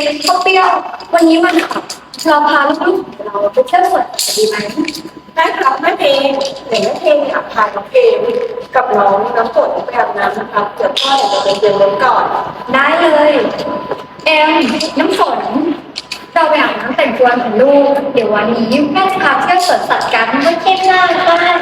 เอ็มข้าวเปรี้ยว วันนี้มันขับเราพาลูกๆเราไปเที่ยวสวนดีไหมได้ครับแม่เพลงหนแม่เพลงอยากพาน้องเพลงกับน้องน้ำฝนไปอาบน้ำนะครับเดี๋ยวพ่อเดี๋ยวเราไปเรียนรู้ก่อน ได้เลย เอ็มน้ำฝน เราไปอาบน้ำแต่งตัวของลูก เดี๋ยววันนี้แม่จะพาเที่ยวสวนสัตว์กันไม่เข้มหน้าบ้าน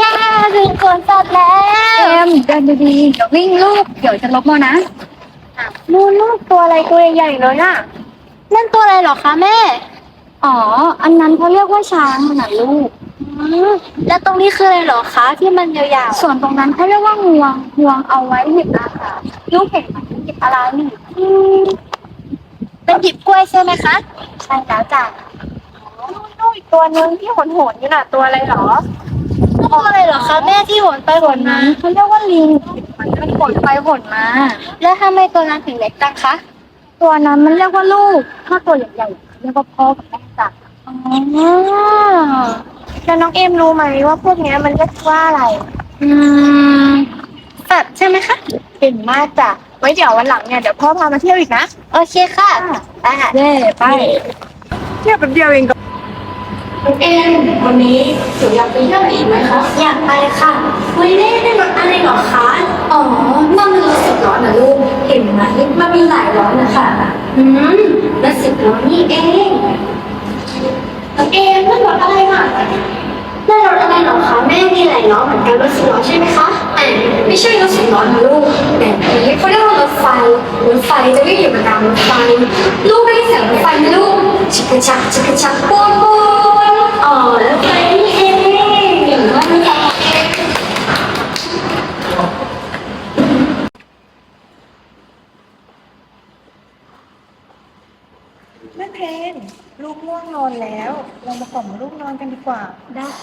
ย่าถึง สวนสัตว์แล้วเอ็มเดินดีๆเดี๋ยววิ่งลูกเดี๋ยวจะลบมอนะนู่นนู่นตัวอะไรตัวใหญ่ๆเลยน่ะนั่นตัวอะไรเหรอคะแม่ อ๋อ อันนั้นเขาเรียกว่าช้างนะลูกอืมแล้วตรงนี้คืออะไรเหรอคะที่มันยาวส่วนตรงนั้นเขาเรียกว่างวงงวงเอาไว้หยิบอาหารลูกเห็นไหมหยิบอะไรนี่ๆอืมเป็นหยิบกล้วยใช่ไหมคะ ใช่แล้วจ้ะอ๋อนู่นอีกตัวนึงที่หนหนๆอยู่น่ะตัวอะไรเหรอ ตัวอะไรเหรอคะแม่ที่หนไปหนมาเขาเรียกว่าลิง มันมันขนไปขนมา แล้วทำไมตัวนั้นถึงเล็กจังคะ ตัวนั้นมันเรียกว่าลูก ถ้าตัวใหญ่ๆเรียกว่าพ่อกับแม่จ้ะอ๋อแล้วน้องเอ็มรู้ไหมว่าพวกเนี้ยมันเรียกว่าอะไรอืมสัตว์ใช่ไหมคะเก่งมากจ้ะไว้เดี๋ยววันหลังเนี่ยเดี๋ยวพ่อพามาเที่ยวอีกนะ โอเคค่ะไปค่ะเย่ไป เที่ยวแป๊บเดียวเองก็ เอ็มวันนี้หนูอยากไปเที่ยวอีกไหมคะ อยากไปค่ะวันนี้ได้ได้รถอะไรเหรอคะ อ๋อนั่นมันรถสิบล้อนะลูก เห็นไหมมันมีหลายล้อนะคะอืมรถสิบล้อนี่เองน้องเอ็มนั่นรถอะไรน่ะนั่นรถอะไรเหรอคะแม่มีหลายล้อเหมือนกันรถสิบล้อใช่ไหมคะแต่ไม่ใช่รถสิบล้อนะลูกแบบนี้เขาเรียกว่ารถไฟ รถไฟจะวิ่งอยู่บนรางรถไฟ ลูกได้ยินเสียงรถไฟไหมลูกชิกกะชักชิกกะชักปูนปูน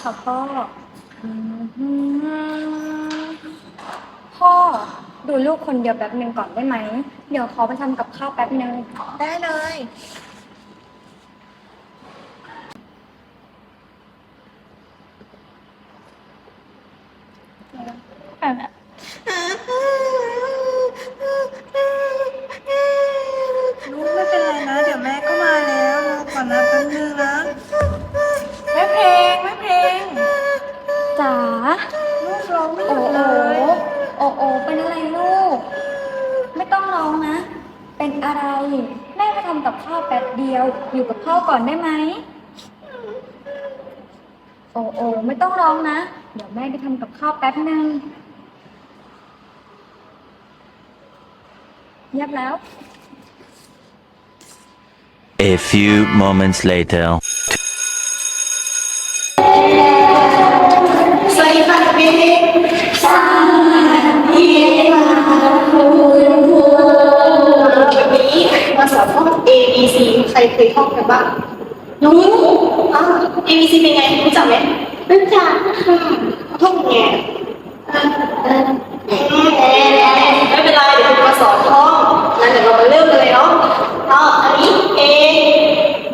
ค่ะพ่ออืมพ่อดูลูกคนเดียวแป๊บหนึ่งก่อนได้ไหม เดี๋ยวขอไปทำกับข้าวแป๊บหนึ่ง ได้เลย กับพ่อก่อนได้ไหม โอ้โอไม่ต้องร้องนะ เดี๋ยวแม่ไปทำกับข้าวแป๊บหนึ่งเงียบแล้ว A few moments later. เคยท่องกันบ้างรู้อ่า A B C เป็นไงรู้จักไหมรู้จักค่ะท่องไงไม่เป็นไรเดี๋ยวคุณมาสอนท่องงั้นเดี๋ยวเรามาเริ่มกันเลยเนาะอ่าอันนี้ A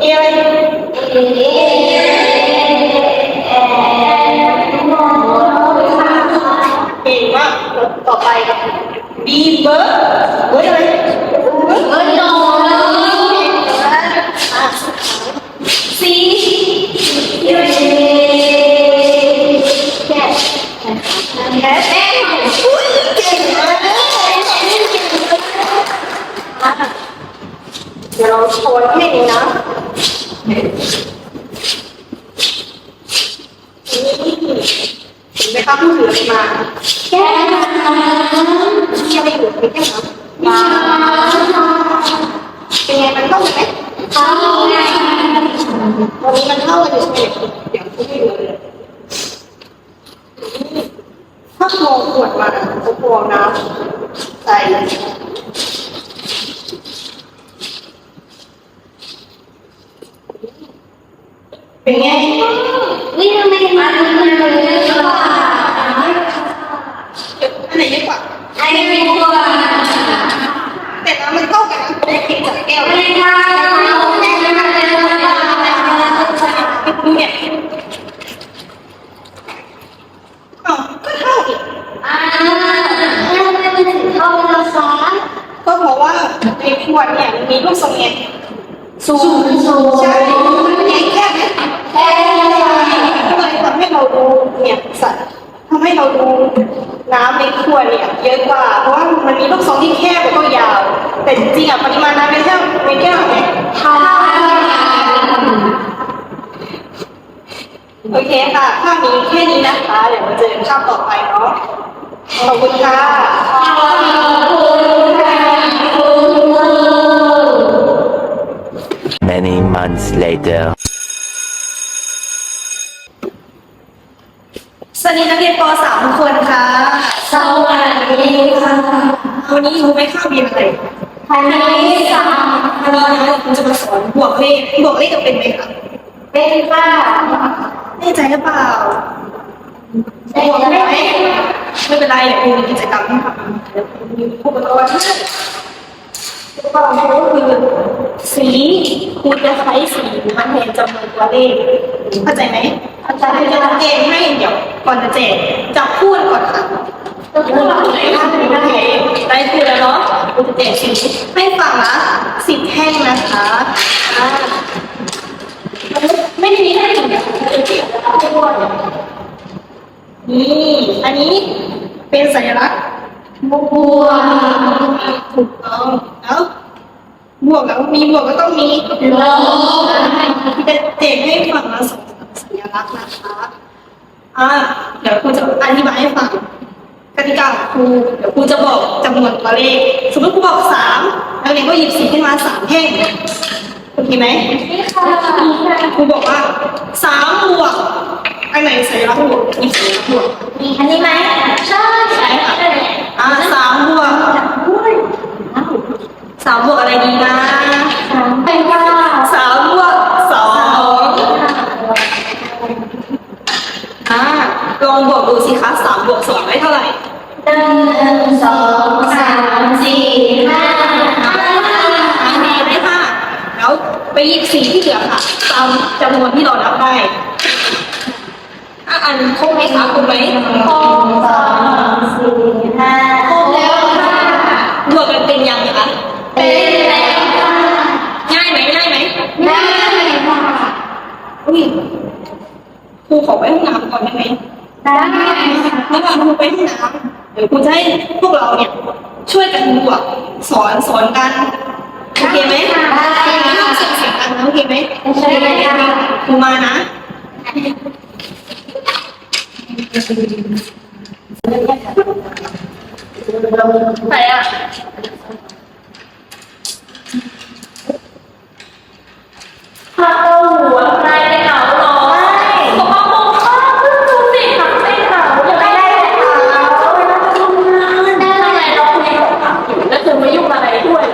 A อะไรเก่งมากแล้วต่อไปครับ B เบอร์เบอร์อะไรำที่ไม่อยู่ในแก้วน้ำน้ำเป็นไงมันเข้ากันไหมเข้าวันนี้มันเข้ากันอยู่ใช่ไหมเดี๋ยวคุณไม่ดูเลยถ้าโมขวดมาเขาพวงน้ำใส่เป็นไงนี่ทำไมมันมันเลย เก็บไว้ในข้าวเราแม่จะมาเจอมาบ้างเนี่ยอ้าวก็เข้าอีกอ่าแล้วทำไมมันถึงเข้าเราซ้อนก็เพราะว่าในขวดเนี่ยมันมีลูกทรงเนี่ยสูงสูงใช่มันใหญ่แค่ไหนแค่ก็เลยทำให้เราดูเนี่ยสัตว์ทำให้เราดูน้ำในขวดเนี่ยเยอะกว่า เพราะว่ามันมีลูกทรงที่แคบแล้วก็ยาว แต่จริงๆอะปริมาณ แก้วในแก้วเนี่ยทาโอเคค่ะ ภาพนี้แค่นี้นะคะ เดี๋ยวมาเจอกันภาพต่อไปเนาะขอบคุณค่ะ Many months later. สวัสดีนักเรียนป .3 ทุกคนค่ะ สวัสดีค่ะ วันนี้รู้ไหมข้าวเรียนอะไร คณิตศาสตร์ วันนี้นะคุณจะมาสอนบวกเลขบวกเลขจะเป็นไหมคะเป็นค่ะแน่ใจหรือเปล่าเป็นบวกไม่ไหมไม่เป็นไรเดี๋ยวครูมีกิจกรรมให้ทำเดี๋ยวครูมีอุปกรณ์ให้อุปกรณ์ก็คือสีครูจะใช้สีมาแทนจำนวนตัวเลขเข้าใจไหมอาจารย์ครูจะจะแจกให้เดี๋ยวก่อนจะแจกจับพูดก่อนค่ะ จะพูดอะไรโอเคได้พูดแล้วเนาะครูจะแจกสีให้ฝั่งละสิบแท่งนะคะไม่ได้มีแค่หนึ่งนสิบทุกคนนี่อันนี้เป็นสัญลักษณ์บัวถูกต้องแล้วบวกแล้วมีบวกก็ต้องมีลบจะเด็กให้ฝั่งละสองสัญลักษณ์นะคะอ่าเดี๋ยวครูจะอธิบายให้ฟัง ติกาของครู เดี๋ยวครูจะบอกจำนวนตัวเลข สมมติครูบอกสามแล้วเด็กก็หยิบสีขึ้นมาสามแท่งโอเคไหมนี่ค่ะครูบอกว่าสามบวกอันไหนสัญลักษณ์บวกหยิบสัญลักษณ์บวกมีอันนี้ไหมใช่ใช่ค่ะอ่าสามบวกสามบวกอะไรดีนะ ค่ะตามจำนวนที่เรานับได้อะอันครบไหมคะครบไหมหกสองสี่ห้าครบแล้วค่ะบวกกันเป็นยังคะเป็นแล้วค่ะง่ายไหมง่ายไหมได้ค่ะอุ้ยครูขอไปห้องน้ำก่อนได้ไหมได้ค่ะระหว่าครูไปห้องน้ำเดี๋ยวครูจะให้พวกเราเนี่ยช่วยกันบวกสอนสอนกัน เคไหมได้ห้ามค่ะเสียงเสียงกันนะโอเคไหมใช่ค่ะครูมานะไหนอะข้าวหัวใครเป็นเหงาหรอไม่บอกว่าผมข้าวเพิ่งดูสิขับเป็นเหงายังไม่ได้เลยค่ะเวลาทำงานได้ทำไมเราคุยกับขับอยู่แล้วเธอมายุ่งอะไรด้วย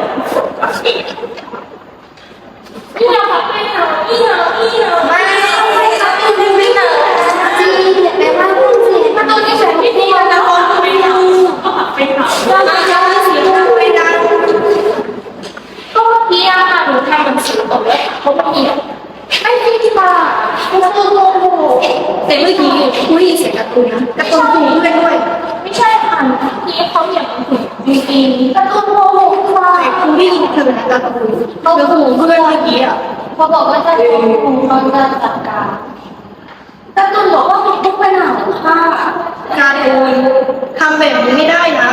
นี่เราขับเป็นเหงานี่เหงานี่เหงาไม่ไม่ขับเป็นไม่เหงาจริงแปลว่าเพื่อนสิมันต้องที่ฉันไม่ดีนะคนไม่เหงาก็ขับเป็นเหงาเราจะยังสีเหงาไม่ได้ ก็เมื่อกี้อะค่ะหนูทำหนังสือตกแล้วเขาไม่มีไม่จริงค่ะมันคือโมโห แต่เมื่อกี้ครูได้ยินเสียงการ์ตูนนะการ์ตูนครูเพื่อนด้วย ไม่ใช่ ค่ะที่เขาอย่างถึงจริงๆการะตูนโมโหค่ะแต่ครูได้ยินเธอนะการ์ตูนแล้วครูเพื่อนเมื่อกี้อะเขาบอกว่าจะโมโหเขาจะจัดการการะตูนบอกว่าคุณทุกเป็นหนังค่ะการ์ตูนทำแบบนี้ไม่ได้นะ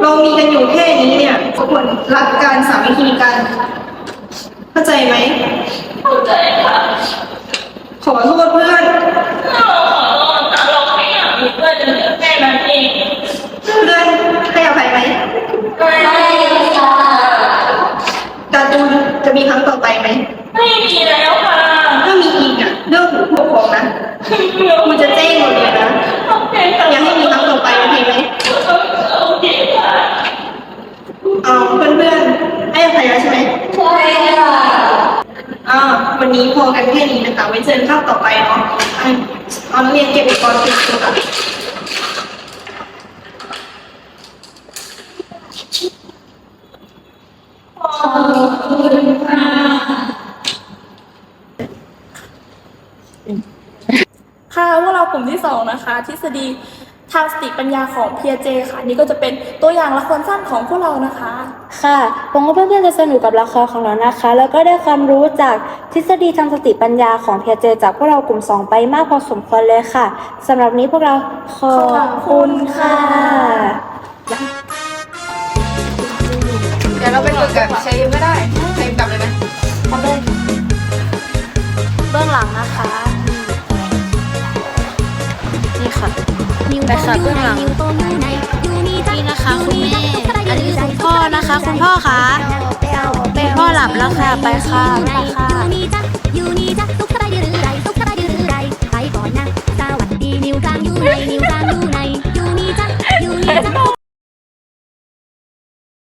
เรามีกันอยู่แค่นี้เนี่ยทุกคนรักกันสามัคคีกัน เข้าใจไหมเข้าใจค่ะ ขอโทษเพื่อนเราขอโทษแต่เราไม่อยากมีเพื่อนจะเหลือ แค่นั้นเองเพื่อนให้อภัยไหมไม่ค่ะการ์ตูนจะมีครั้งต่อไปไหมไม่มีแล้วค่ะถ้ามีอีกอะเรื่องของผู้ปกครองนะครูจะแจ้งหมดเลยนะโอเคค่ะอย่าให้มีครั้งต่อไปโอเคไหมโอเคค่ะเอาเพื่อนๆให้อภัยแล้วใช่ไหมใช่ค่ะอ่าวันนี้พอกันแค่นี้นะคะไว้เจอกันคาบต่อไปเนาะอะเอานักเรียนเก็บอุปกรณ์ติดตัวกัน ค่ะพวกเรากลุ่มที่สองนะคะ ทฤษฎีทางสติปัญญาของ p พีเจค่ะ นี่ก็จะเป็นตัวอย่างละครสั้นของพวกเรานะคะ ค่ะหวังว่าเพื่อนๆจะสนุกกับละครของเรานะคะ แล้วก็ได้ความรู้จากทฤษฎีทางสติปัญญาของเพียเจจากพวกเรากลุ่ม 2 ไปมากพอสมควรเลยค่ะสำหรับนี้พวกเราขอบคุณค่ะ ดี๋ยวเราไปฝึกกับใช้ก็ได้ใช้กลับเลยไหมเบื้องหลังนะคะ นี่ค่ะไปค่ะเบื้องหลังนี่นะคะคุณแม่อันนี้คุณพ่อนะคะ คุณพ่อคะคุณพ่อหลับแล้วค่ะไปค่ะไปค่ะ